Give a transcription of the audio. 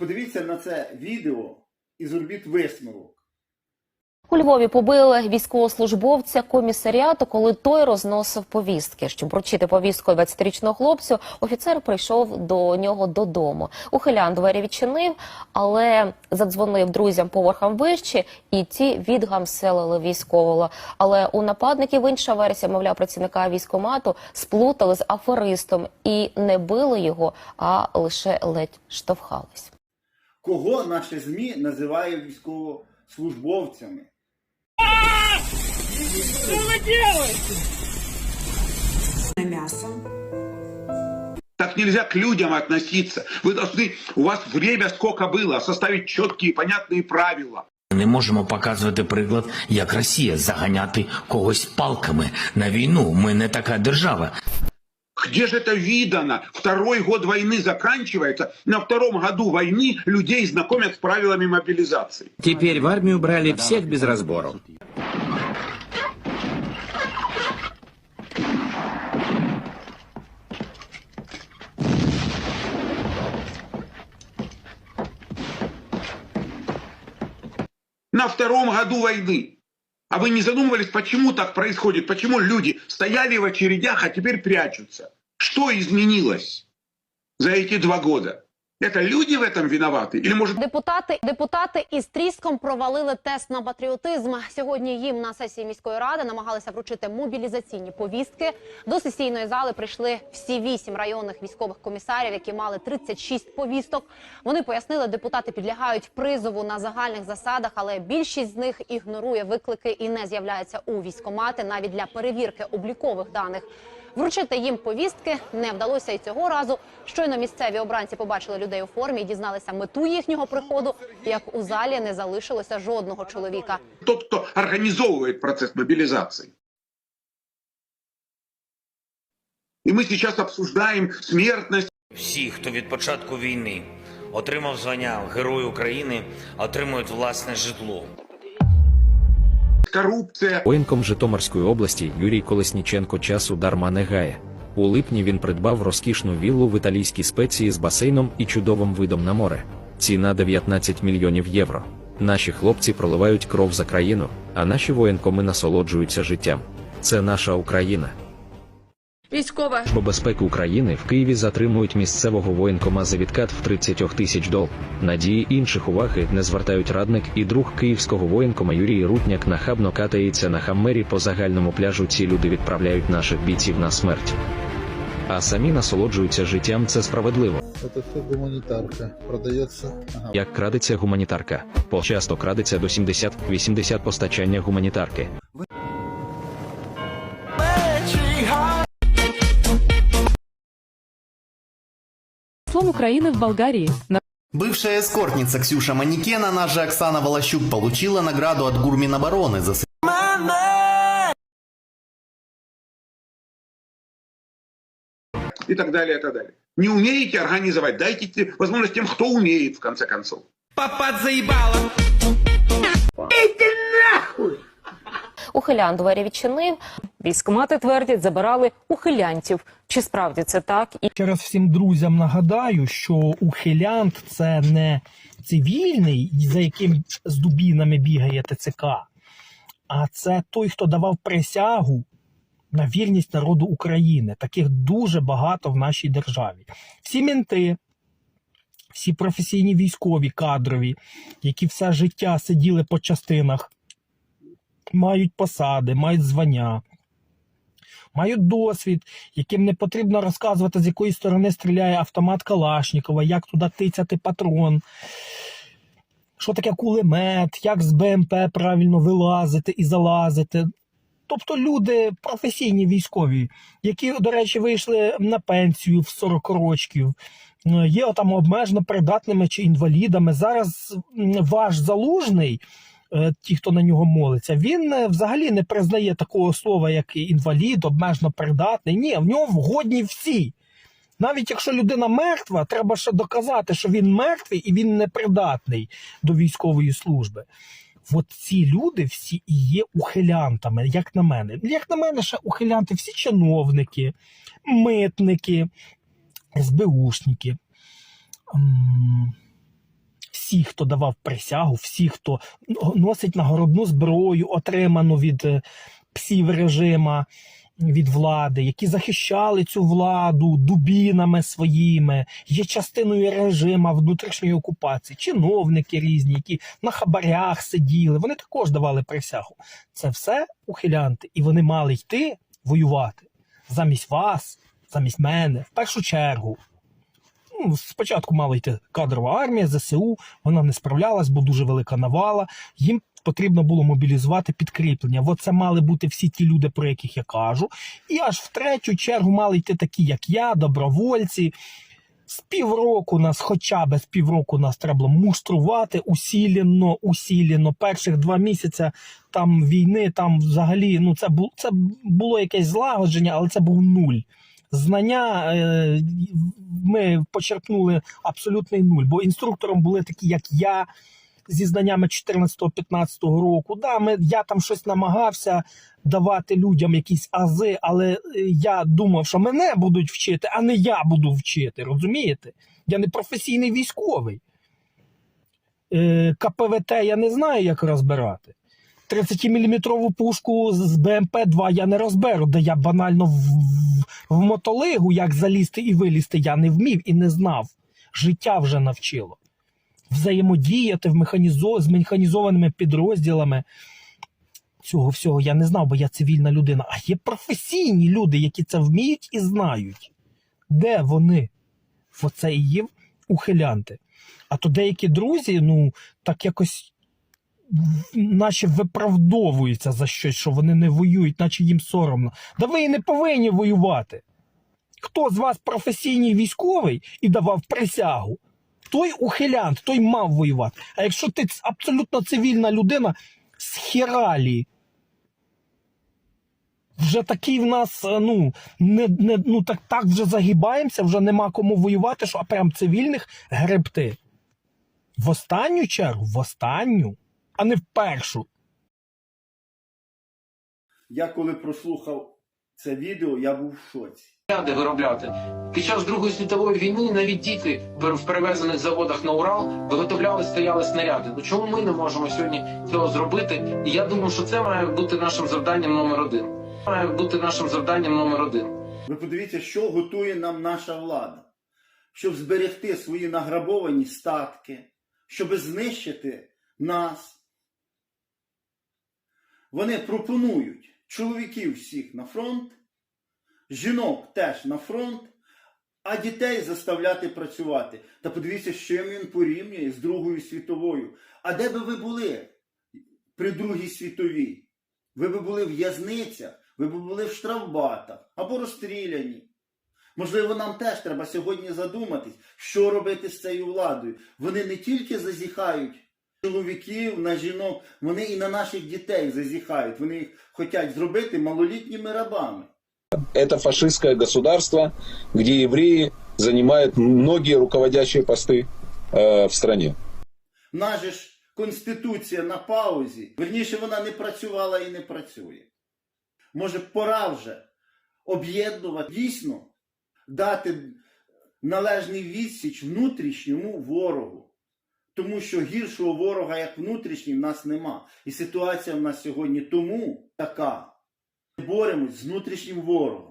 Подивіться на це відео і зробіть висновок. У Львові побили військовослужбовця комісаріату, коли той розносив повістки. Щоб вручити повістку 20-річного хлопцю, офіцер прийшов до нього додому. Ухилян двері відчинив, але задзвонив друзям поверхам вище, і ті відгамселили військового. Але у нападників інша версія, мовляв, працівника військомату сплутали з аферистом і не били його, а лише ледь штовхались Кого наші ЗМІ називають військовослужбовцями? на мясо. Так нельзя к людям относиться. Вы должны, у вас время сколько было, составить четкие, понятные правила. Не можемо показувати приклад, як Росія заганяти когось палками на війну. Ми не така держава. Где же это видано? Второй год войны заканчивается. На втором году войны людей знакомят с правилами мобилизации. Теперь в армию брали всех без разбору. На втором году войны. А вы не задумывались, почему так происходит? Почему люди стояли в очередях, а теперь прячутся? Что изменилось за эти два года? Это люди в этом виноваты? Или, может, Депутати депутати із тріском провалили тест на патріотизм. Сьогодні їм на сесії міської ради намагалися вручити мобілізаційні повістки. До сесійної зали прийшли всі вісім районних військових комісарів, які мали 36 повісток. Вони пояснили, депутати підлягають призову на загальних засадах, але більшість з них ігнорує виклики і не з'являється у військомати навіть для перевірки облікових даних. Вручити їм повістки не вдалося і цього разу. Щойно місцеві обранці побачили людей у формі і дізналися мету їхнього приходу. Як у залі не залишилося жодного чоловіка. тот, кто организовывает процесс мобилизации? И мы сейчас обсуждаем смертность, Всі, хто від початку війни отримав звання Герой України, отримують власне житло. Коррупция. Воєнком Житомирської області Юрій Колесніченко часу дарма не гає. У липні він придбав розкішну віллу в італійській спеції з басейном і чудовим видом на море. Ціна 19 мільйонів євро. Наші хлопці проливають кров за країну, а наші воєнкоми насолоджуються життям. Це наша Україна. Військова Бо безпеки України в Києві затримують місцевого воєнкома за відкат в 30 тисяч дол. Надії інших уваги не звертають радник і друг київського воєнкома Юрій Рутняк нахабно катається на хаммері по загальному пляжу. Ці люди відправляють наших бійців на смерть. А самі насолоджуються життям. Це справедливо. Это все гуманитарка. Продается. Ага. Як крадеться гуманітарка, по часто крадеться до 70-80 постачання гуманітарки. Слон Украины в Болгарии. На Бывшая эскортница Ксюша Манекен, она же Оксана Волощук, получила награду от Гурминобороны за и так далее, и так далее. Не умеете организовать, дайте те- возможность тем, кто умеет, в конце концов. Попад заебало! Ухилян двері відчинив, військомати твердять, забирали ухилянтів. Чи справді це так? І Ще раз всім друзям нагадаю, що ухилянт це не цивільний, за яким з дубінами бігає ТЦК, а це той, хто давав присягу на вірність народу України. Таких дуже багато в нашій державі. Всі мінти, всі професійні військові кадрові, які все життя сиділи по частинах, мають посади, мають звання мають досвід, яким не потрібно розказувати, з якої сторони стріляє автомат Калашнікова, як туди тицяти патрон, що таке кулемет, як з БМП правильно вилазити і залазити. Тобто люди професійні військові, які, до речі, вийшли на пенсію в 40 років, е, є там обмежено придатними чи інвалідами. Зараз ваш залужний ті, хто на нього молиться, він е, взагалі не признає такого слова, як інвалід, обмежено придатний. Ні, в нього вгодні всі. Навіть якщо людина мертва, треба ще доказати, що він мертвий і він непридатний до військової служби. От ці люди всі і є ухилянтами, як на мене. Як на мене, ще ухилянти всі чиновники, митники, СБУшники. Всі, хто давав присягу, всі, хто носить нагородну зброю, отриману від е, псів режима, від влади, які захищали цю владу дубінами своїми, є частиною режима внутрішньої окупації, чиновники різні, які на хабарях сиділи, вони також давали присягу. Це все ухилянти, і вони мали йти воювати замість вас, замість мене, в першу чергу. Ну, спочатку мала йти кадрова армія, ЗСУ, вона не справлялась, бо дуже велика навала. Їм потрібно було мобілізувати підкріплення. От це мали бути всі ті люди, про яких я кажу. І аж в третю чергу мали йти такі, як я, добровольці. З півроку нас, хоча б з півроку нас треба було муштрувати усілено, усілено. Перших два місяці там війни, там взагалі ну це було це було якесь злагодження, але це був нуль. Знання е, ми почерпнули абсолютний нуль, бо інструктором були такі, як я, зі знаннями 14-15 року. Да, ми, я там щось намагався давати людям якісь ази, але е, я думав, що мене будуть вчити, а не я буду вчити. Розумієте? Я не професійний військовий. Е, КПВТ я не знаю, як розбирати. 30-мм пушку з БМП-2 я не розберу, де я банально в, в, в мотолигу, як залізти і вилізти, я не вмів і не знав. Життя вже навчило. Взаємодіяти в механізо... з механізованими підрозділами. Цього всього я не знав, бо я цивільна людина. А є професійні люди, які це вміють і знають. Де вони? Оце і є ухилянти. А то деякі друзі, ну, так якось наче виправдовуються за щось, що вони не воюють, наче їм соромно. Да ви і не повинні воювати. Хто з вас професійний військовий і давав присягу, той ухилянт, той мав воювати. А якщо ти абсолютно цивільна людина з хералі, вже такий в нас, е, ну, не, не, ну так, так вже загибаємося, вже нема кому воювати, що а прям цивільних гребти. В останню чергу, в останню, а не в першу. Я коли прослухав це відео, я був в шоці. виробляти. Під час Другої світової війни навіть діти в перевезених заводах на Урал виготовляли, стояли снаряди. Ну чому ми не можемо сьогодні цього зробити? І я думаю, що це має бути нашим завданням номер один. Має бути нашим завданням номер один. Ви подивіться, що готує нам наша влада, щоб зберегти свої награбовані статки, щоб знищити нас. Вони пропонують чоловіків всіх на фронт, жінок теж на фронт, а дітей заставляти працювати. Та подивіться, з чим він порівнює з Другою світовою. А де би ви були при Другій світовій? Ви би були в в'язницях, ви би були в штрафбатах або розстріляні. Можливо, нам теж треба сьогодні задуматись, що робити з цією владою. Вони не тільки зазіхають чоловіків на жінок, вони і на наших дітей зазіхають. Вони їх хочуть зробити малолітніми рабами. Это фашистское государство, где евреи занимают многие руководящие посты э, в стране. В нас же ж Конституція на паузі. Верніше, вона не працювала і не працює. Може, пора вже об'єднувати дійсно, дати належний відсіч внутрішньому ворогу. Тому що гіршого ворога, як внутрішній, в нас нема. І ситуація в нас сьогодні тому така. Ми боремось з внутрішнім ворогом.